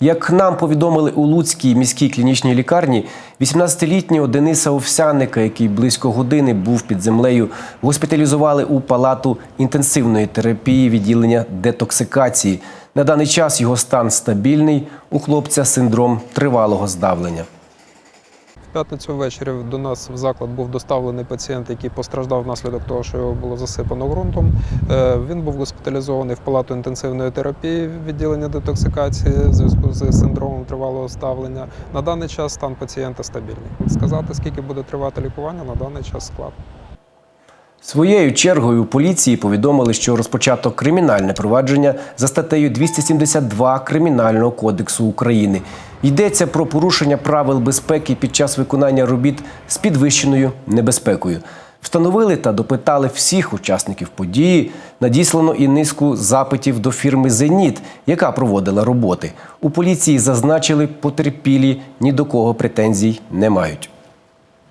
Як нам повідомили у Луцькій міській клінічній лікарні, 18-літнього Дениса Овсяника, який близько години був під землею, госпіталізували у палату інтенсивної терапії відділення детоксикації. На даний час його стан стабільний. У хлопця синдром тривалого здавлення. П'ятницю ввечері до нас в заклад був доставлений пацієнт, який постраждав внаслідок того, що його було засипано ґрунтом. Е, Він був госпіталізований в палату інтенсивної терапії відділення детоксикації в зв'язку з синдромом тривалого ставлення. На даний час стан пацієнта стабільний. Сказати, скільки буде тривати лікування, на даний час складно. Своєю чергою поліції повідомили, що розпочато кримінальне провадження за статтею 272 Кримінального кодексу України. Йдеться про порушення правил безпеки під час виконання робіт з підвищеною небезпекою. Встановили та допитали всіх учасників події. Надіслано і низку запитів до фірми Зеніт, яка проводила роботи. У поліції зазначили, потерпілі ні до кого претензій не мають.